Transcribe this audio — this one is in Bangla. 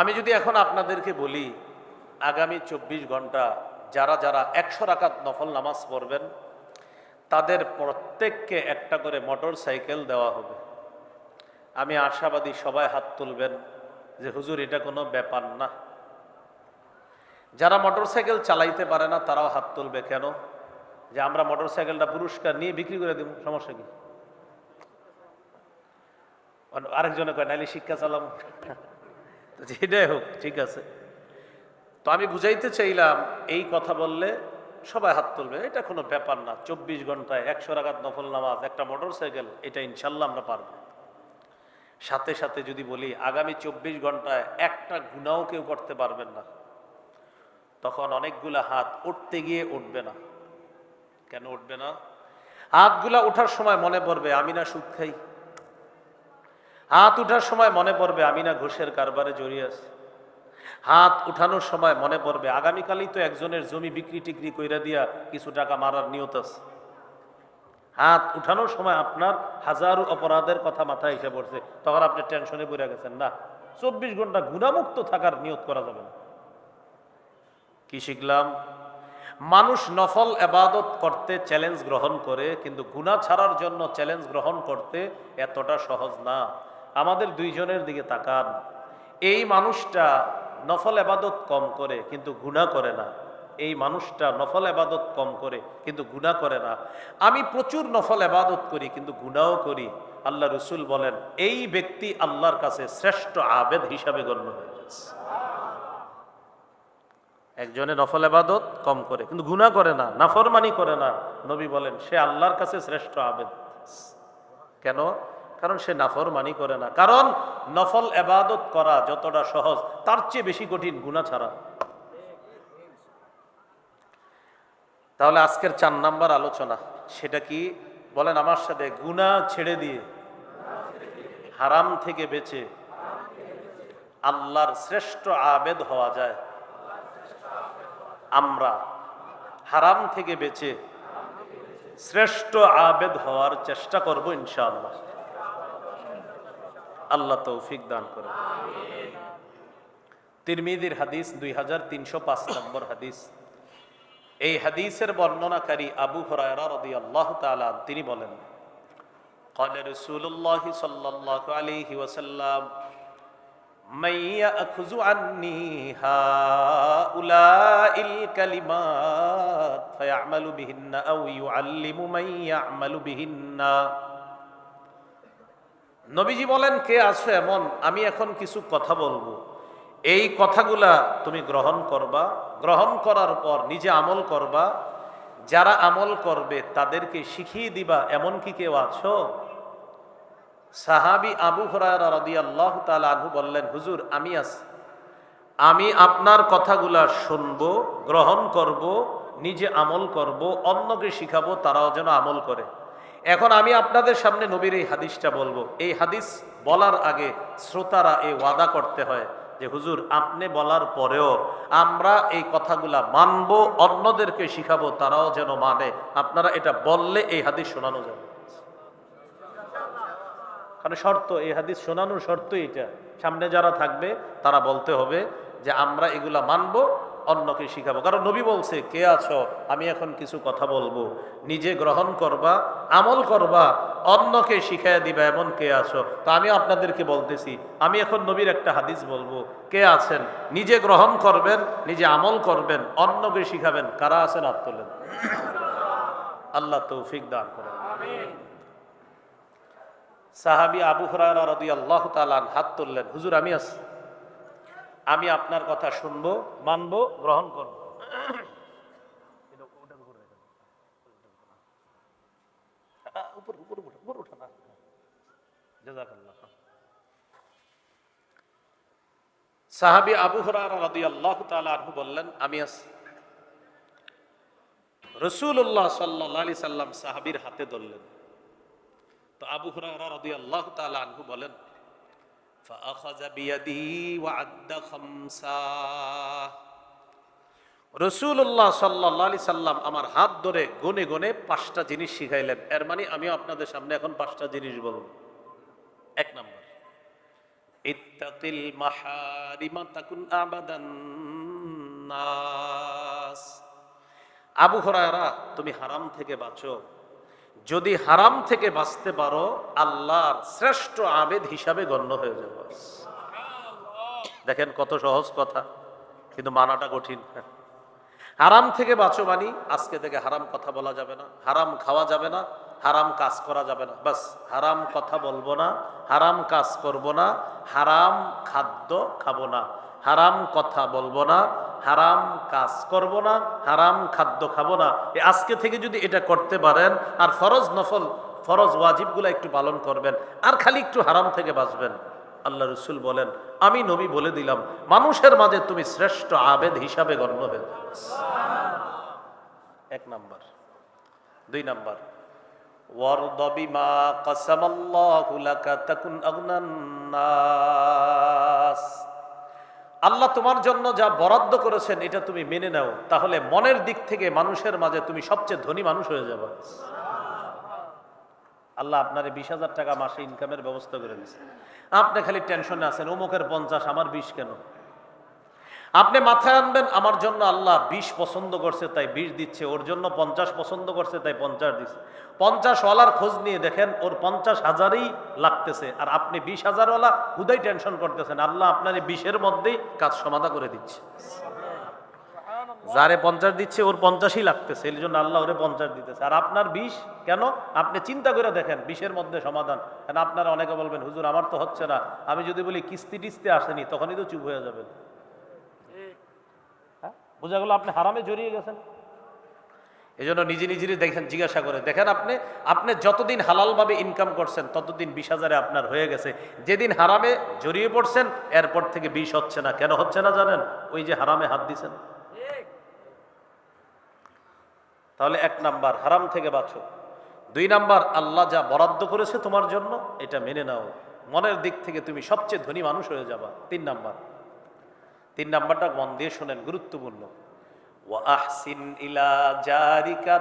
আমি যদি এখন আপনাদেরকে বলি, আগামী চব্বিশ ঘণ্টা যারা যারা একশো রাকাত নফল নামাজ পড়বেন, তাদের প্রত্যেককে একটা করে মোটর সাইকেল দেওয়া হবে। আমি আশাবাদী সবাই হাত তুলবেন যে হুজুর, এটা কোনো ব্যাপার না। যারা মোটর সাইকেল চালাইতে পারে না, তারাও হাত তুলবে কেন? যে আমরা মোটর সাইকেলটা পুরস্কার নিয়ে বিক্রি করে দিব, সমস্যা কি? আরেকজনে কয়, নাইলে শিক্ষা চালাম যেটাই হোক, ঠিক আছে। তো আমি বুঝাইতে চাইলাম, এই কথা বললে সবাই হাত তুলবে। এটা কোনো ব্যাপার না। চব্বিশ ঘন্টায় একশো রাগাত নফল নামাজ, একটা মোটর সাইকেল এটা ইনশাল্লাহ আমরা পারব। সাথে সাথে যদি বলি, আগামী চব্বিশ ঘন্টায় একটা গুণাও কেউ করতে পারবেন না। তখন অনেকগুলা হাত উঠতে গিয়ে উঠবে না। কেন উঠবে না? হাতগুলা ওঠার সময় মনে পড়বে, আমি না সুদ খাই। হাত উঠার সময় মনে পড়বে আমি না ঘুষের কারবারে জড়িয়ে আছি। হাত উঠানোর সময় মনে পড়বে আগামীকালই তো একজনের জমি বিক্রি টিক্রি কইরা দিয়া কিছু টাকা মারার নিয়ত আছে। হাত উঠানোর সময় আপনার হাজারো অপরাধের কথা মাথায় এসে পড়ছে। তখন আপনি টেনশনে পড়ে গেছেন, না, চব্বিশ ঘণ্টা গুণামুক্ত থাকার নিয়ত করা যাবে না। কি শিখলাম? মানুষ নফল এবাদত করতে চ্যালেঞ্জ গ্রহণ করে, কিন্তু গুণা ছাড়ার জন্য চ্যালেঞ্জ গ্রহণ করতে এতটা সহজ না। আমাদের দুইজনের দিকে তাকান। এই মানুষটা নফল এবাদত কম করে, কিন্তু গুণা করে না। এই মানুষটা নফল এবাদত কম করে, কিন্তু গুণা করে না। আমি প্রচুর নফল এবাদত করি, কিন্তু গুণাও করি। আল্লাহ রসুল বলেন, এই ব্যক্তি আল্লাহর কাছে শ্রেষ্ঠ আবেদ হিসাবে গণ্য হয়ে গেছে। একজনে নফল এবাদত কম করে, কিন্তু গুণা করে না, নাফরমানি করে না। নবী বলেন, সে আল্লাহর কাছে শ্রেষ্ঠ আবেদ। কেন? কারণ সে নাফর মানি করে না। কারণ নফল এবাদত করা যতটা সহজ, তার চেয়ে বেশি কঠিন গুণা ছাড়া। তাহলে আজকের চার নাম্বার আলোচনা, সেটা কি? বলেন আমার সাথে গুণা ছেড়ে দিয়ে, হারাম থেকে বেঁচে, আল্লাহর শ্রেষ্ঠ আবেদ হওয়া যায়। আমরা হারাম থেকে বেঁচে, শ্রেষ্ঠ আবেদ হওয়ার চেষ্টা করব ইনশাআল্লাহ। আল্লাহ তৌফিক দান করে তিরমিদির হাদিস দুই হাজার তিনশো পাঁচ নম্বর হাদিস এই হাদিসের বর্ণনাকারী আবু হরায়রা রাদিয়াল্লাহু তাআলা তিনি বলেন قال رسول الله صلى الله عليه وسلم من يأخذ عني هؤلاء الكلمات فيعمل بهن أو يعلم من يعمل بهن নবীজি বলেন, কে আছো এমন? আমি এখন কিছু কথা বলব। এই কথাগুলা তুমি গ্রহণ করবা। গ্রহণ করার পর নিজে আমল করবা। যারা আমল করবে, তাদেরকে শিখিয়ে দিবা, এমন কি কেউ আছো? সাহাবি আবু তাআলা আনহু বললেন, হুজুর, আমি আছি। আমি আপনার কথাগুলা শুনব, গ্রহণ করব, নিজে আমল করব, অন্যকে শিখাবো, তারাও যেন আমল করে। এখন আমি আপনাদের সামনে নবীর এই হাদিসটা বলব। এই হাদিস বলার আগে শ্রোতারা এই ওয়াদা করতে হয় যে, হুজুর, আপনি বলার পরেও আমরা এই কথাগুলা মানব, অন্যদেরকে শিখাবো, তারাও যেন মানে। আপনারা এটা বললে এই হাদিস শোনানো যাবে। কারণ শর্ত, এই হাদিস শোনানোর শর্ত এটা। সামনে যারা থাকবে, তারা বলতে হবে যে, আমরা এগুলা মানবো অন্যকে শিখাবো। কারণ নবী বলছে কে আছো? আমি এখন কিছু কথা বলব। নিজে গ্রহণ করবা আমল করবা অন্যকে শিখাই দিবা এমন কে আছো? তো আমি আপনাদেরকে বলতেছি আমি এখন নবীর একটা হাদিস বলব কে আছেন? নিজে গ্রহণ করবেন নিজে আমল করবেন অন্যকে শিখাবেন। কারা আছেন হাত তোলেন আল্লাহ তৌফিক দান করেন। সাহাবি আবু হরারা রদি আল্লাহ তালান হাত তুললেন হুজুর আমি আছি। আমি আপনার কথা শুনব মানবো গ্রহণ করব। সাহাবি আবু তালু বললেন আমি আছি। রসুল্লাহ সাল্লাহ আলি সাল্লাম সাহাবির হাতে ধরলেন। তো আবু তাআলা আনহু বলেন فأخذ بيدي وعد خمسا রসুল্লাহ সাল্লাহ আলি সাল্লাম আমার হাত ধরে গনে গনে পাঁচটা জিনিস শিখাইলেন এর মানে আমিও আপনাদের সামনে এখন পাঁচটা জিনিস বলব এক নম্বর ইত্তাকিল মাহারিমা তাকুন আবাদান নাস আবু হরায়রা তুমি হারাম থেকে বাঁচো যদি হারাম থেকে বাঁচতে পারো, আল্লাহর শ্রেষ্ঠ আবেদ হিসাবে গণ্য হয়ে যাবে। দেখেন কত সহজ কথা, কিন্তু মানাটা কঠিন। হারাম থেকে বাঁচো মানি, আজকে থেকে হারাম কথা বলা যাবে না, হারাম খাওয়া যাবে না, হারাম কাজ করা যাবে না। বাস, হারাম কথা বলব না, হারাম কাজ করব না, হারাম খাদ্য খাব না। হারাম কথা বলব না, হারাম কাজ করব না, হারাম খাদ্য খাব না। আজকে থেকে যদি এটা করতে পারেন, আর ফরজ নফল, ফরজ ওয়াজিবগুলো একটু পালন করবেন, আর খালি একটু হারাম থেকে বাঁচবেন। আল্লাহ রসুল বলেন, আমি নবী বলে দিলাম, মানুষের মাঝে তুমি শ্রেষ্ঠ আবেদ হিসাবে গণ্য হয়ে এক নাম্বার। দুই নাম্বার। ওয়ারদ বিমা কাসামাল্লাহু লাকা, তাকুন আগনান নাস আল্লাহ তোমার জন্য যা বরাদ্দ করেছেন, এটা তুমি মেনে নাও। তাহলে মনের দিক থেকে মানুষের মাঝে তুমি সবচেয়ে ধনী মানুষ হয়ে যাবে। আল্লাহ আপনার বিশ হাজার টাকা মাসে ইনকামের ব্যবস্থা করে দিচ্ছে আপনি খালি টেনশনে আছেন, অমুকের পঞ্চাশ, আমার বিশ কেন? আপনি মাথায় আনবেন, আমার জন্য আল্লাহ বিশ পছন্দ করছে, তাই বিশ দিচ্ছে, ওর জন্য পঞ্চাশ পছন্দ করছে, তাই পঞ্চাশ দিচ্ছে। পঞ্চাশ ওয়ালার খোঁজ নিয়ে দেখেন, ওর পঞ্চাশ হাজারই লাগতেছে, আর আপনি বিশ হাজারওয়ালা হুদাই টেনশন করতেছেন, আল্লাহ আপনার এই বিশের মধ্যেই কাজ সমাধা করে দিচ্ছে। যারে পঞ্চাশ দিচ্ছে, ওর পঞ্চাশই লাগতেছে, এই জন্য আল্লাহ ওরে পঞ্চাশ দিতেছে। আর আপনার বিষ কেন? আপনি চিন্তা করে দেখেন বিষের মধ্যে সমাধান। কেন আপনারা অনেকে বলবেন, হুজুর, আমার তো হচ্ছে না। আমি যদি বলি, কিস্তি টিস্তি আসেনি, তখনই তো চুপ হয়ে যাবেন? বোঝা গেল আপনি হারামে জড়িয়ে গেছেন। এই জন্য নিজে নিজেরই দেখেন, জিজ্ঞাসা করে দেখেন আপনি আপনি যতদিন হালালভাবে ইনকাম করছেন, ততদিন বিশ হাজারে আপনার হয়ে গেছে। যেদিন হারামে জড়িয়ে পড়ছেন, এরপর থেকে বিষ হচ্ছে না। কেন হচ্ছে না জানেন? ওই যে হারামে হাত দিছেন। তাহলে এক নাম্বার, হারাম থেকে বাঁচো। দুই নাম্বার, আল্লাহ যা বরাদ্দ করেছে তোমার জন্য, এটা মেনে নাও। মনের দিক থেকে তুমি সবচেয়ে ধনী মানুষ হয়ে যাবা। তিন নাম্বার তিন নাম্বারটা মন দিয়ে শোনেন গুরুত্বপূর্ণ। ওয়া আহসিন ইলা জারিকা